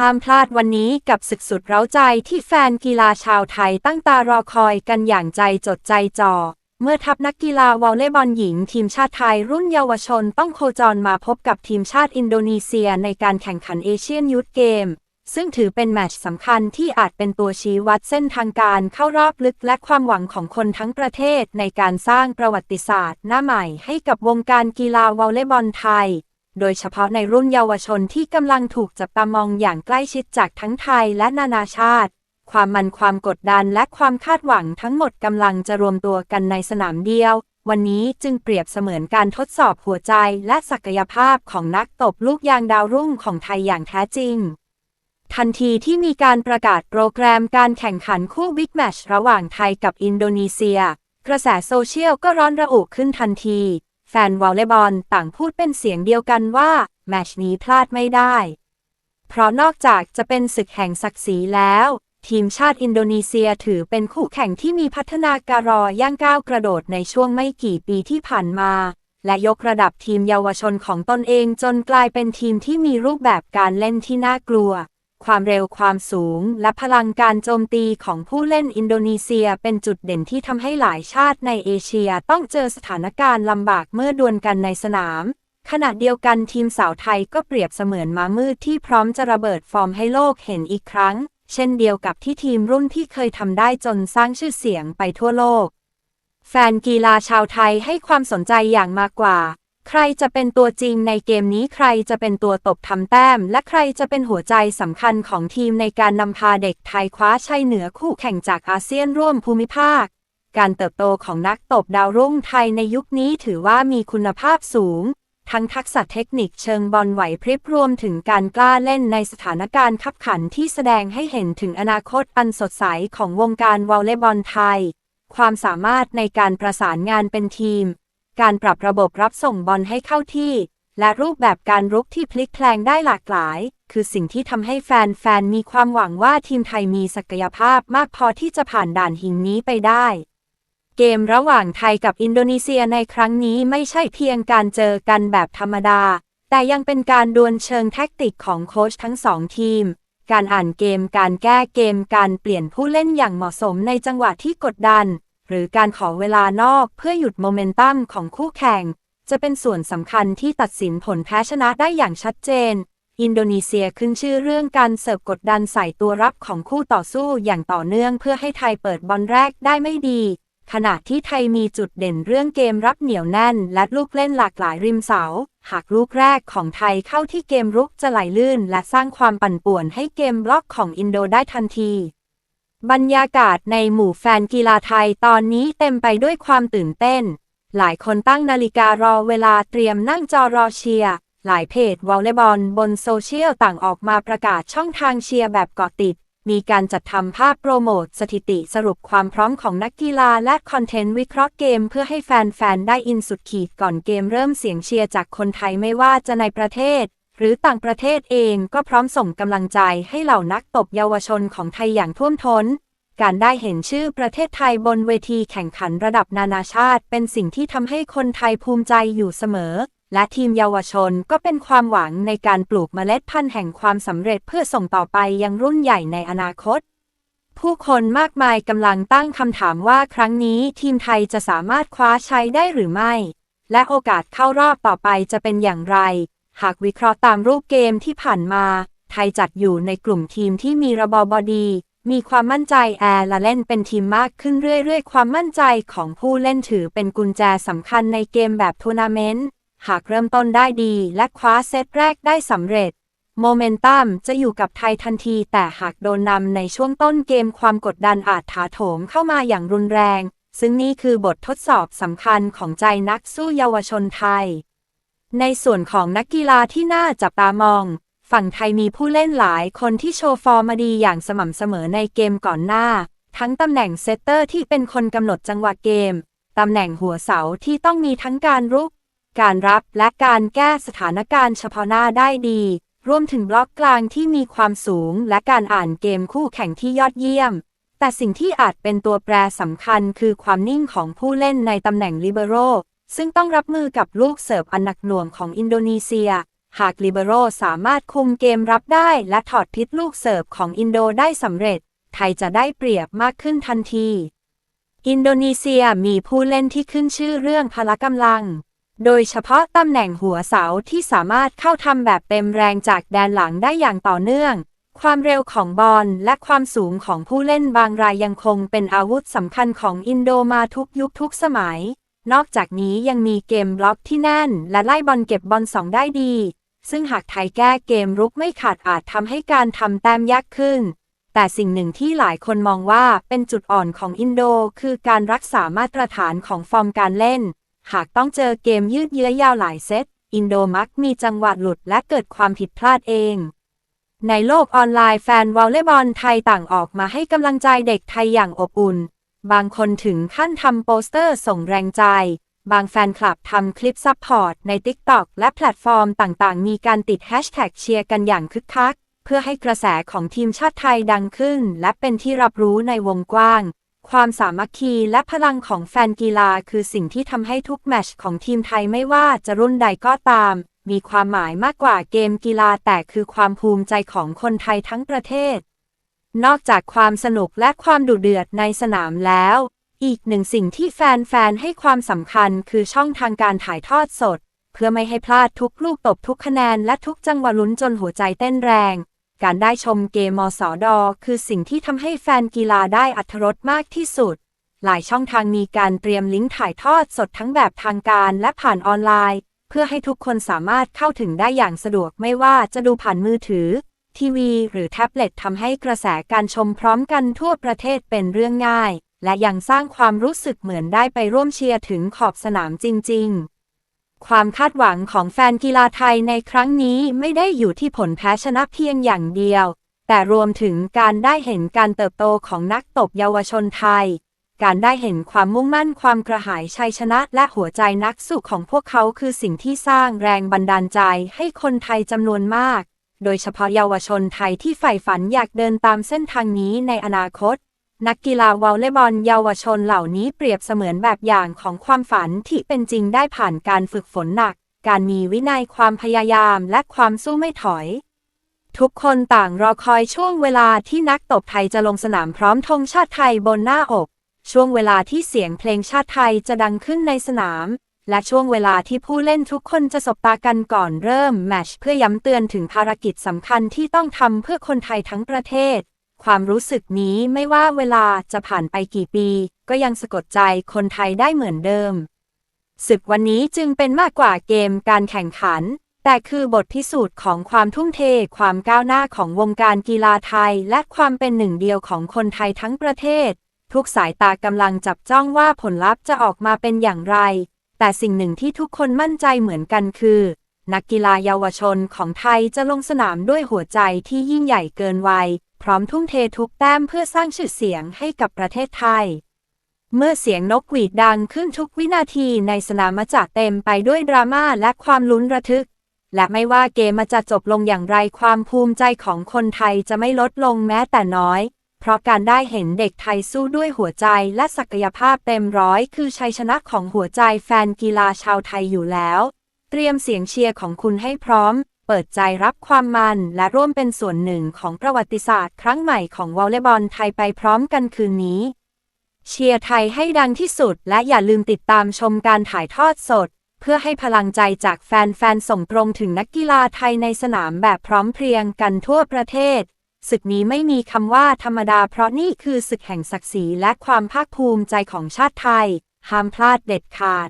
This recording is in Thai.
ห้ามพลาดวันนี้กับศึกสุดเร้าใจที่แฟนกีฬาชาวไทยตั้งตารอคอยกันอย่างใจจดใจจ่อ เมื่อทัพนักกีฬาวอลเลย์บอลหญิงทีมชาติไทยรุ่นเยาวชนต้องโคจรมาพบกับทีมชาติอินโดนีเซียในการแข่งขันเอเชียนยูทเกม ซึ่งถือเป็นแมตช์สำคัญที่อาจเป็นตัวชี้วัดเส้นทางการเข้ารอบลึกและความหวังของคนทั้งประเทศในการสร้างประวัติศาสตร์ หน้าใหม่ให้กับวงการกีฬาวอลเลย์บอลไทย โดยเฉพาะในรุ่นเยาวชนที่กำลังถูกจับตามองอย่างใกล้ชิดจากทั้งไทยและนานาชาติ ความมันความกดดันและความคาดหวังทั้งหมดกำลังจะรวมตัวกันในสนามเดียว วันนี้จึงเปรียบเสมือนการทดสอบหัวใจและศักยภาพของนักตบลูกยางดาวรุ่งของไทยอย่างแท้จริงทันทีที่มีการประกาศโปรแกรมการแข่งขันคู่บิ๊กแมชระหว่างไทยกับอินโดนีเซีย กระแสโซเชียลก็ร้อนระอุขึ้นทันที แฟนวอลเลย์บอลต่างพูดเป็นเสียงเดียวกันว่า แมชนี้พลาดไม่ได้ เพราะนอกจากจะเป็นศึกแห่งศักดิ์ศรีแล้ว ทีมชาติอินโดนีเซียถือเป็นคู่แข่งที่มีพัฒนาการอย่างก้าวกระโดดในช่วงไม่กี่ปีที่ผ่านมา และยกระดับทีมเยาวชนของตนเองจนกลายเป็นทีมที่มีรูปแบบการเล่นที่น่ากลัว ความเร็วความสูง และพลังการโจมตีของผู้เล่นอินโดนีเซียเป็นจุดเด่นที่ทำให้หลายชาติในเอเชียต้องเจอสถานการณ์ลำบากเมื่อดวลกันในสนาม ขณะเดียวกันทีมสาวไทยก็เปรียบเสมือนม้ามืดที่พร้อมจะระเบิดฟอร์มให้โลกเห็นอีกครั้ง เช่นเดียวกับที่ทีมรุ่นที่เคยทำได้จนสร้างชื่อเสียงไปทั่วโลก แฟนกีฬาชาวไทยให้ความสนใจอย่างมากกว่า ใครจะเป็นตัวจริงในเกมนี้ใครจะเป็นตัวตบทำแต้ม และใครจะเป็นหัวใจสำคัญของทีมในการนำพาเด็กไทยคว้าชัยเหนือคู่แข่งจากอาเซียนร่วมภูมิภาค การเติบโตของนักตบดาวรุ่งไทยในยุคนี้ถือว่ามีคุณภาพสูง ทั้งทักษะเทคนิคเชิงบอลไหวพริบรวมถึงการกล้าเล่นในสถานการณ์ขับขันที่แสดงให้เห็นถึงอนาคตอันสดใสของวงการวอลเลย์บอลไทย ความสามารถในการประสานงานเป็นทีม การปรับระบบรับส่งบอลให้เข้าที่ และรูปแบบการรุกที่พลิกแพลงได้หลากหลาย คือสิ่งที่ทำให้แฟนๆมีความหวังว่าทีมไทยมีศักยภาพมากพอที่จะผ่านด่านหินนี้ไปได้เกมระหว่างไทยกับอินโดนีเซียในครั้งนี้ไม่ใช่เพียงการเจอกันแบบธรรมดา แต่ยังเป็นการดวลเชิงแท็กติกของโค้ชทั้งสองทีม การอ่านเกม การแก้เกม การเปลี่ยนผู้เล่นอย่างเหมาะสมในจังหวะที่กดดัน หรือการขอเวลานอกเพื่อหยุดโมเมนตัมของคู่แข่ง จะเป็นส่วนสำคัญที่ตัดสินผลแพ้ชนะได้อย่างชัดเจน อินโดนีเซียขึ้นชื่อเรื่องการเสิร์ฟกดดันใส่ตัวรับของคู่ต่อสู้อย่างต่อเนื่องเพื่อให้ไทยเปิดบอลแรกได้ไม่ดี ขณะที่ไทยมีจุดเด่นเรื่องเกมรับเหนียวแน่น และลูกเล่นหลากหลายริมเสา หากลูกแรกของไทยเข้าที่เกมรุกจะไหลลื่น และสร้างความปั่นป่วนให้เกมบล็อกของอินโดได้ทันที บรรยากาศในหมู่แฟนกีฬาไทยตอนนี้เต็มไปด้วยความตื่นเต้น หลายคนตั้งนาฬิการอเวลาเตรียมนั่งจอรอเชียร์ หลายเพจวอลเลย์บอลบนโซเชียลต่างออกมาประกาศช่องทางเชียร์แบบเกาะติด มีการจัดทำภาพโปรโมทสถิติสรุปความพร้อมของนักกีฬาและคอนเทนต์วิเคราะห์เกมเพื่อให้แฟนๆ ได้อินสุดขีดก่อนเกมเริ่มเสียงเชียร์จากคนไทยไม่ว่าจะในประเทศ หรือต่างประเทศเองก็พร้อมส่งกำลังใจให้เหล่านักตบเยาวชนของไทยอย่างท่วมท้น การได้เห็นชื่อประเทศไทยบนเวทีแข่งขันระดับนานาชาติ เป็นสิ่งที่ทำให้คนไทยภูมิใจอยู่เสมอ และทีมเยาวชนก็เป็นความหวังในการปลูกเมล็ดพันธุ์แห่งความสำเร็จเพื่อส่งต่อไปยังรุ่นใหญ่ในอนาคต ผู้คนมากมายกำลังตั้งคำถามว่าครั้งนี้ทีมไทยจะสามารถคว้าชัยได้หรือไม่ และโอกาสเข้ารอบต่อไปจะเป็นอย่างไร หากวิเคราะห์ตามรูปเกมที่ผ่านมา ไทยจัดอยู่ในกลุ่มทีมที่มีระบอบอดี มีความมั่นใจแอร์และเล่นเป็นทีมมากขึ้นเรื่อยๆ ความมั่นใจของผู้เล่นถือเป็นกุญแจสำคัญในเกมแบบทัวร์นาเมนต์ หากเริ่มต้นได้ดีและคว้าเซตแรกได้สำเร็จ โมเมนตัมจะอยู่กับไทยทันที แต่หากโดนนำในช่วงต้นเกมความกดดันอาจถาโถมเข้ามาอย่างรุนแรง ซึ่งนี่คือบททดสอบสำคัญของใจนักสู้เยาวชนไทย ในส่วนของนักกีฬาที่น่าจับตามอง ฝั่งไทยมีผู้เล่นหลายคนที่โชว์ฟอร์มมาดีอย่างสม่ำเสมอในเกมก่อนหน้า ทั้งตำแหน่งเซตเตอร์ที่เป็นคนกำหนดจังหวะเกม ตำแหน่งหัวเสาที่ต้องมีทั้งการรุก การรับและการแก้สถานการณ์เฉพาะหน้าได้ดี รวมถึงบล็อกกลางที่มีความสูงและการอ่านเกมคู่แข่งที่ยอดเยี่ยม แต่สิ่งที่อาจเป็นตัวแปรสำคัญคือความนิ่งของผู้เล่นในตำแหน่งลิเบโร ซึ่งต้องรับมือกับลูกเสิร์ฟอันหนักหน่วงของอินโดนีเซีย หากลิเบโรสามารถคุมเกมรับได้และถอดพิษลูกเสิร์ฟของอินโดได้สำเร็จ ไทยจะได้เปรียบมากขึ้นทันที อินโดนีเซียมีผู้เล่นที่ขึ้นชื่อเรื่องพละกำลัง โดยเฉพาะตำแหน่งหัวเสาที่สามารถเข้าทำแบบเต็มแรงจากแดนหลังได้อย่างต่อเนื่อง ความเร็วของบอลและความสูงของผู้เล่นบางรายยังคงเป็นอาวุธสำคัญของอินโดมาทุกยุคทุกสมัย นอกจากนี้ยังมีเกมบล็อกที่แน่น และไล่บอลเก็บบอลสองได้ดี ซึ่งหากไทยแก้เกมรุกไม่ขาดอาจทำให้การทำแต้มยากขึ้น แต่สิ่งหนึ่งที่หลายคนมองว่าเป็นจุดอ่อนของอินโด คือการรักษามาตรฐานของฟอร์มการเล่น หากต้องเจอเกมยืดเยื้อยาวหลายเซต อินโดมักมีจังหวะหลุดและเกิดความผิดพลาดเองในโลกออนไลน์แฟนวอลเลย์บอลไทยต่างออกมาให้กำลังใจเด็กไทยอย่างอบอุ่น บางคนถึงขั้นทำโปสเตอร์ส่งแรงใจ บางแฟนคลับทำคลิปซัพพอร์ตใน TikTok และแพลตฟอร์มต่างๆ มีการติดแฮชแท็กเชียร์กันอย่างคึกคัก เพื่อให้กระแสของทีมชาติไทยดังขึ้น และเป็นที่รับรู้ในวงกว้าง ความสามัคคีและพลังของแฟนกีฬาคือสิ่งที่ทำให้ทุกแมชของทีมไทยไม่ว่าจะรุ่นใดก็ตาม มีความหมายมากกว่าเกมกีฬาแต่คือความภูมิใจของคนไทยทั้งประเทศ นอกจากความสนุกและความดุเดือดในสนามแล้ว อีกหนึ่งสิ่งที่แฟน ๆ ให้ความสำคัญคือช่องทางการถ่ายทอดสด เพื่อไม่ให้พลาดทุกลูกตบทุกคะแนนและทุกจังหวะลุ้นจนหัวใจเต้นแรง การได้ชมเกมมสอดอคือสิ่งที่ทำให้แฟนกีฬาได้อัธรสมากที่สุด หลายช่องทางมีการเตรียมลิงก์ถ่ายทอดสดทั้งแบบทางการและผ่านออนไลน์ เพื่อให้ทุกคนสามารถเข้าถึงได้อย่างสะดวกไม่ว่าจะดูผ่านมือถือ ทีวี หรือแท็บเล็ตทำให้กระแสการชมพร้อมกันทั่วประเทศเป็นเรื่องง่าย และยังสร้างความรู้สึกเหมือนได้ไปร่วมเชียร์ถึงขอบสนามจริง ๆ ความคาดหวังของแฟนกีฬาไทยในครั้งนี้ไม่ได้อยู่ที่ผลแพ้ชนะเพียงอย่างเดียว แต่รวมถึงการได้เห็นการเติบโตของนักตบเยาวชนไทยการได้เห็นความมุ่งมั่นความกระหายชัยชนะและหัวใจนักสู้ของพวกเขาคือสิ่งที่สร้างแรงบันดาลใจให้คนไทยจำนวนมาก โดยเฉพาะเยาวชนไทยที่ใฝ่ฝันอยากเดินตามเส้นทางนี้ในอนาคต นักกีฬาวอลเลย์บอลเยาวชนเหล่านี้เปรียบเสมือนแบบอย่างของความฝันที่เป็นจริงได้ผ่านการฝึกฝนหนัก การมีวินัยความพยายามและความสู้ไม่ถอย ทุกคนต่างรอคอยช่วงเวลาที่นักตบไทยจะลงสนามพร้อมธงชาติไทยบนหน้าอก ช่วงเวลาที่เสียงเพลงชาติไทยจะดังขึ้นในสนาม และช่วงเวลาที่ผู้เล่นทุกคนจะสบตากันก่อนเริ่มแมชเพื่อย้ำเตือนถึงภารกิจสำคัญที่ต้องทำเพื่อคนไทยทั้งประเทศ ความรู้สึกนี้ไม่ว่าเวลาจะผ่านไปกี่ปี ก็ยังสะกดใจคนไทยได้เหมือนเดิมศึกวันนี้จึงเป็นมากกว่าเกมการแข่งขัน แต่คือบทพิสูจน์ของความทุ่มเท ความก้าวหน้าของวงการกีฬาไทย และความเป็นหนึ่งเดียวของคนไทยทั้งประเทศ ทุกสายตากำลังจับจ้องว่าผลลัพธ์จะออกมาเป็นอย่างไร แต่สิ่งหนึ่งที่ทุกคนมั่นใจเหมือนกันคือ นักกีฬาเยาวชนของไทยจะลงสนามด้วยหัวใจที่ยิ่งใหญ่เกินวัย พร้อมทุ่มเททุกแต้มเพื่อสร้างชื่อเสียงให้กับประเทศไทย เมื่อเสียงนกหวีดดังขึ้นทุกวินาทีในสนามมาจากเต็มไปด้วยดราม่าและความลุ้นระทึก และไม่ว่าเกมมาจะจบลงอย่างไรความภูมิใจของคนไทยจะไม่ลดลงแม้แต่น้อย เพราะการได้เห็นเด็กไทยสู้ด้วยหัวใจและศักยภาพเต็มร้อยคือชัยชนะของหัวใจแฟนกีฬาชาวไทยอยู่แล้ว เตรียมเสียงเชียร์ของคุณให้พร้อม เปิดใจรับความมันและร่วมเป็นส่วนหนึ่งของประวัติศาสตร์ครั้งใหม่ของวอลเลย์บอลไทยไปพร้อมกันคืนนี้ เชียร์ไทยให้ดังที่สุด และอย่าลืมติดตามชมการถ่ายทอดสด เพื่อให้พลังใจจากแฟนๆส่งตรงถึงนักกีฬาไทยในสนามแบบพร้อมเพรียงกันทั่วประเทศ ศึกนี้ไม่มีคำว่าธรรมดาเพราะนี่คือศึกแห่งศักดิ์ศรีและความภาคภูมิใจของชาติไทย ห้ามพลาดเด็ดขาด